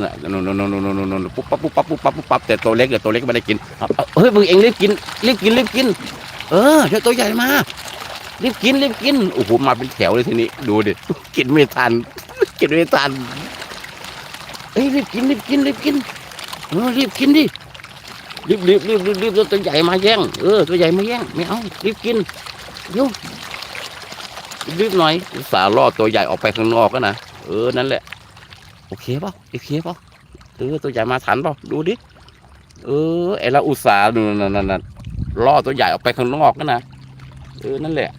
เนี่ยนนนนนปุ๊บปั๊บปุ๊บปั๊บปุ๊บปั๊บปุ๊บปั๊บแต่ตัวเล็กเดี๋ตัวเล็กไม่ได้กินเฮ้ยมึงเองรีบกินรีบกินรีบกิน เออเดี๋ยวตัวใหญ่มารีบกินรีบกินโอ้โหมาเป็นแถวเลยทีนี้ ดูดิกินไม่ทันกินไม่ทันเอ้ยรีบกินรีบกินรีบกินเออรีบกินดิรีบรีบรีบรีบตัวใหญ่มาแย่งเออตัวใหญ่มาแย่งไม่เอารีบกินเดี๋ยวรีบหน่อยสาล่อตัวใหญ่ออกไปข้างนอกก็นะเออนั่นแหละ โอเคป่าโอเคเปล่าเออตัวใหญ่มาทันป่าดูดิ เออไอเราอุตส่าห์นั่นนั่นนั่นล่อตัวใหญ่ออกไปข้างนอกก็นะเออนั่นแหละ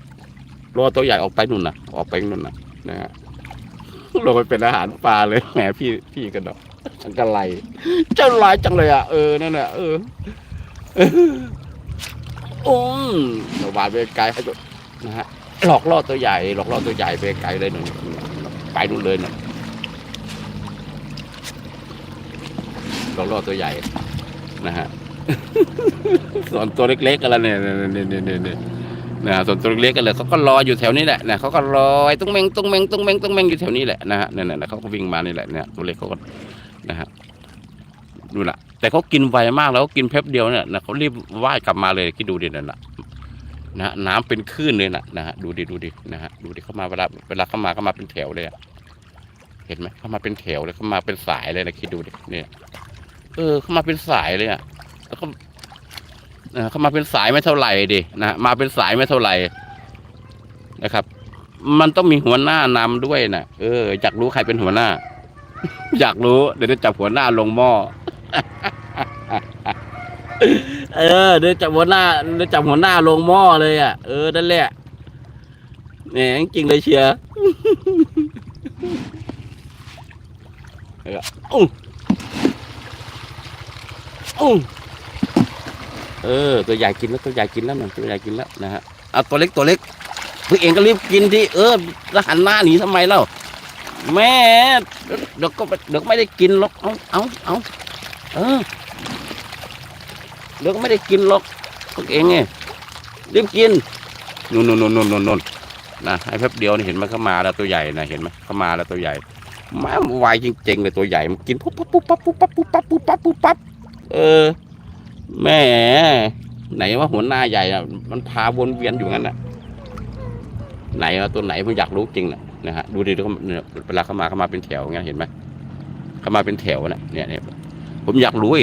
ล่อตัวใหญ่ออกไปนู่นนะออกไปนู่นนะนะฮะลงไปเป็นอาหารปลาเลยแหมพี่พี่กันดอกจังกะไรเจ้าลายจังเลยอะเออนั่นแหละเออเอออืมเราวานไปไกลให้นะฮะหลอกล่อตัวใหญ่ หลอกล่อตัวใหญ่ไปไกลเลยหนึ่งไปนู่นเลยน่ะลองล่อตัวใหญ่นะฮะส่วนตัวเล็กๆกันแล้วเนี่ยเนี่ยเนี่ยเนี่ยนะฮะส่วนตัวเล็กๆกันเลยเขาก็รออยู่แถวนี้แหละนะเขาก็รอตุ้งเมงตุ้งเมงตุ้งเมงตุ้งเมงอยู่แถวนี้แหละนะฮะเนี่ยเนี่ยเขาก็วิ่งมานี่แหละเนี่ยตัวเล็กเขาก็นะฮะดูนะแต่เขากินไวมากแล้วกินแป๊บเดียวเนี่ยนะเขารีบว่ายกลับมาเลยคิดดูดินั่นนะนะฮะน้ำเป็นคลื่นเลยนะนะฮะดูดิดูดินะฮะดูดิเขามาเวลาเวลาเขามาเขามาเป็นแถวเลยเห็นไหมเขามาเป็นแถวเลยเขามาเป็นสายเลยนะคิดดูดิเนี่ย เออเขามาเป็นสายเลยอะแล้วก็เออเขามาเป็นสายไม่เท่าไหร่ดินะมาเป็นสายไม่เท่าไหร่นะครับ มันต้องมีหัวหน้านำด้วยนะเอออยากรู้ใครเป็นหัวหน้า อยากรู้เดี๋ยวจะจับหัวหน้าลงหม้อเออเดี๋ยวจับหัวหน้าเดี๋ยวจับหัวหน้าลงหม้อเลยอะเออนั่นแหละเนี่ยจริงเลยเชียร์เออ อู้อู้เออ ตัวใหญ่กินแล้วตัวใหญ่กินแล้วนะตัวใหญ่กินแล้วนะฮะเอาตัวเล็กตัวเล็กพี่เองก็รีบกินที่เออแล้วหันหน้าหนีทำไมเล่าแม่เดี๋ยวก็เดี๋ยวก็ไม่ได้กินหรอกเอาเอาเอาเออเดี๋ยวก็ไม่ได้กินหรอกพวกเองไงรีบกินนู่นนู่นนู่นนู่นนู่นนู่นนะให้แป๊บเดียวนี่เห็นไหมเข้ามาแล้วตัวใหญ่นะเห็นไหมเข้ามาแล้วตัวใหญ่มาไวจริงๆเลยตัวใหญ่มันกินปุ๊บปั๊บปุ๊บปั๊บปุ๊บปั๊บปุ๊บปั๊บปุ๊บปั๊บปุ๊บปั๊บ เออแม่ไหนว่าหัวหน้าใหญ่อะมันพาวนเวียนอยู่งั้นน่ะไหนว่าตัวไหนผมอยากรู้จริงน่ะนะฮะดูดิเขาเนี่ยเวลาเขามาเขามาเป็นแถวเงี้ยเห็นไหมเขามาเป็นแถวน่ะเนี่ยเนี่ยผมอยากรู้ไ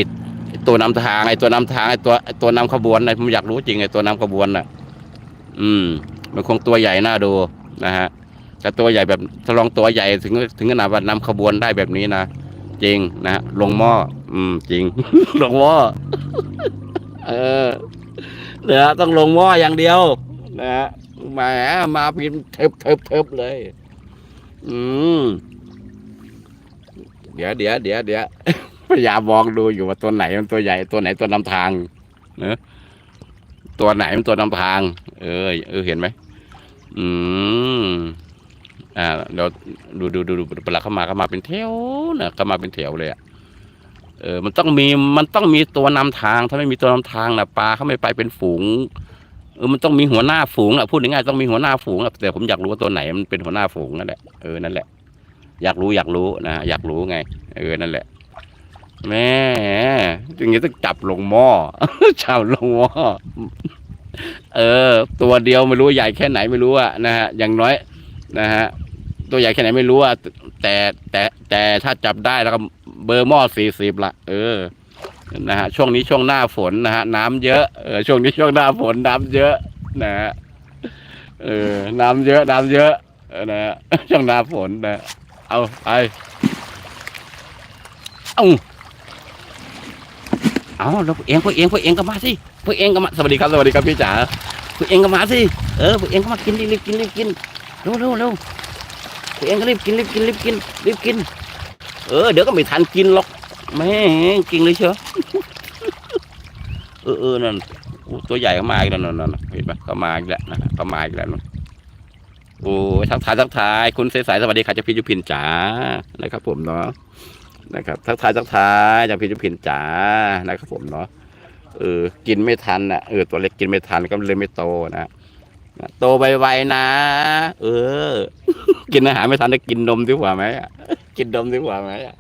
อ้ตัวนำทางไอ้ตัวนำทางไอ้ตัวตัวนำขบวนนะผมอยากรู้จริงไอ้ตัวนำขบวนน่ะ อืม มันคงตัวใหญ่น่าดูนะฮะแต่ตัวใหญ่แบบถ้าลองตัวใหญ่ถึงถึงขนาดว่านำขบวนได้แบบนี้นะ จริงนะลงหม้ออืม จริง ลงหม้อเออเดี๋ยวต้องลงหม้ออย่างเดียว นะฮะแหมมาพิมพ์เทิบเทิบเทิบเลย อืม เดี๋ยวเดี๋ยวเดี๋ยวเดี๋ยวพยายามมองดูอยู่ว่าตัวไหนมันตัวใหญ่ตัวไหนตัวนำทางเนอะตัวไหนมันตัวนำทาง เออเออเห็นไหมอืม อ่าเดี๋ยวดูดูดูดูเวลาเข้ามาเข้ามาเป็นแถวนะเข้ามาเป็นแถวเลยอะเออมันต้องมีมันต้องมีตัวนำทาง ถ้าไม่มีตัวนำทางนะปลาเขาไม่ไปเป็นฝูงเออมันต้องมีหัวหน้าฝูงอะพูดง่ายๆต้องมีหัวหน้าฝูงอะแต่ผมอยากรู้ว่าตัวไหนมันเป็นหัวหน้าฝูงนั่นแหละเออนั่นแหละอยากรู้อยากรู้นะอยากรู้ไง เออนั่นแหละแม่อย่างงี้ต้องจับลงหม้อจับลงหม้อเออ ตัวเดียวไม่รู้ใหญ่แค่ไหนไม่รู้อะนะฮะอย่างน้อยนะฮะ ตัวใหญ่แค่ไหนไม่รู้อะแต่แต่แต่ถ้าจับได้แล้วก็เบอร์หม้อสี่สิบละเออนะฮะช่วงนี้ช่วงหน้าฝนนะฮะน้ำเยอะเออช่วงนี้ช่วงหน้าฝนน้ำเยอะนะฮะเออน้ำเยอะน้ำเยอะนะฮะช่วงหน้าฝนนะเอาไปเอาเอาแล้วพวกเองพวกเองพวกเองก็มาสิพวกเองก็มาสวัสดีครับสวัสดีครับพี่จ๋าพวกเองก็มาสิเออพวกเองก็มากินดิรีบกินรีบกินเร็วเร็วเร็ว ตัวเองก็รีบกินรีบกินรีบกินรีบกิน เออเดี๋ยวก็ไม่ทันกินหรอกแม่งกินเลยเชียวเออเออนั่นตัวใหญ่ก็มาอีกแล้วนั่นนั่นเห็นปะก็มาอีกแล้วนะก็มาอีกแล้วนั่นโอ้ยทักทายทักทายคุณเสสายสวัสดีค่ะจากพี่จุพินจ๋านะครับ ผมเนาะนะครับ ทักทายทักทายจากพี่จุพินจ๋านะครับผมเนาะเออกินไม่ทันอะเออตัวเล็กกินไม่ทันก็เลยไม่โตนะ โตไวๆนะ เออ กินอาหารไม่ทันได้กินนมดีกว่าไหมกินนมดีกว่าไหม